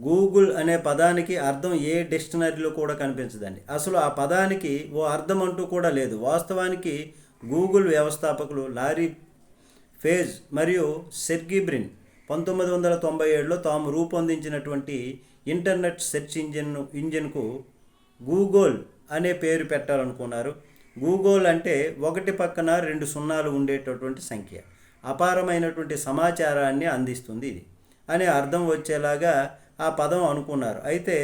Google అనే పదానికి అర్థం ఏ డిక్షనరీలో కూడా కనిపించదండి. అసలు ఆ పదానికి ఓ అర్థం అంటూ కూడా లేదు. వాస్తవానికి గూగుల్ వ్యవస్థాపకులు లారీ ఫేజ్ మరియు సెర్గిబ్రిన్ పంతొమ్మిది వందల తొంభై ఏడులో తాము రూపొందించినటువంటి ఇంటర్నెట్ సెర్చ్ ఇంజిన్ ఇంజిన్కు గూగుల్ అనే పేరు పెట్టాలనుకున్నారు. గూగుల్ అంటే ఒకటి పక్కన రెండు సున్నాలు ఉండేటటువంటి సంఖ్య. అపారమైనటువంటి సమాచారాన్ని అందిస్తుంది ఇది. అనే అర్థం వచ్చేలాగా ఆ పదం అనుకున్నారు. అయితే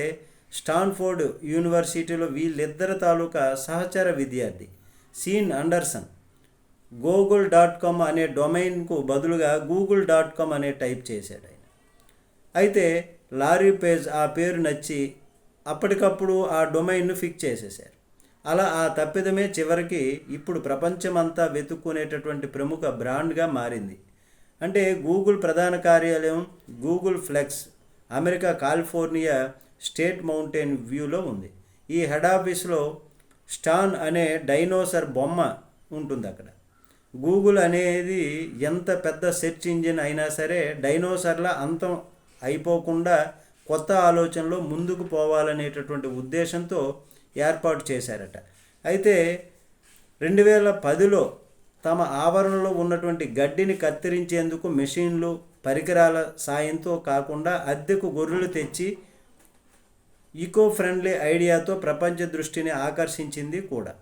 స్టాన్ఫోర్డ్ యూనివర్సిటీలో వీళ్ళిద్దరి తాలూకా సహచర విద్యార్థి Sean Anderson. Google dot com అనే డొమైన్కు బదులుగా గూగుల్ డాట్ కామ్ అనే టైప్ చేశాడు ఆయన. అయితే లారీ పేజ్ ఆ పేరు నచ్చి అప్పటికప్పుడు ఆ డొమైన్ను ఫిక్స్ చేసేశారు. అలా ఆ తప్పిదమే చివరికి ఇప్పుడు ప్రపంచమంతా వెతుక్కునేటటువంటి ప్రముఖ బ్రాండ్గా మారింది. అంటే గూగుల్ ప్రధాన కార్యాలయం Googleplex America California state mountain వ్యూలో ఉంది. ఈ హెడ్ ఆఫీస్లో స్టాన్ అనే డైనోసర్ బొమ్మ ఉంటుంది అక్కడ. గూగుల్ అనేది ఎంత పెద్ద సెర్చ్ ఇంజిన్ అయినా సరే డైనోసర్ల అంతం అయిపోకుండా కొత్త ఆలోచనలో ముందుకు పోవాలనేటటువంటి ఉద్దేశంతో ఏర్పాటు చేశారట. అయితే రెండు వేల పదిలో తమ ఆవరణలో ఉన్నటువంటి గడ్డిని కత్తిరించేందుకు మెషిన్లు పరికరాల సాయంతో కాకుండా అద్దెకు గొర్రెలు తెచ్చి ఈకో ఫ్రెండ్లీ ఐడియాతో ప్రపంచ దృష్టిని ఆకర్షించింది కూడా.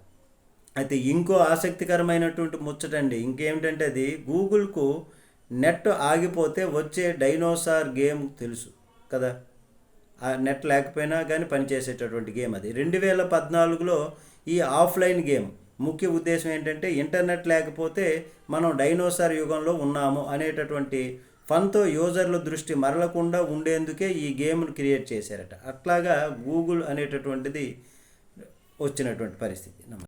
అయితే ఇంకో ఆసక్తికరమైనటువంటి ముచ్చటండి. ఇంకేమిటంటే అది గూగుల్కు నెట్ ఆగిపోతే వచ్చే డైనోసార్ గేమ్ తెలుసు కదా. ఆ నెట్ లేకపోయినా కానీ పనిచేసేటటువంటి గేమ్ అది. రెండు వేల పద్నాలుగులో ఈ ఆఫ్లైన్ గేమ్ ముఖ్య ఉద్దేశం ఏంటంటే ఇంటర్నెట్ లేకపోతే మనం డైనోసార్ యుగంలో ఉన్నాము అనేటటువంటి ఫన్తో యూజర్ల దృష్టి మరలకుండా ఉండేందుకే ఈ గేమ్ను క్రియేట్ చేశారట. అట్లాగా గూగుల్ అనేటటువంటిది వచ్చినటువంటి పరిస్థితి. నమస్తే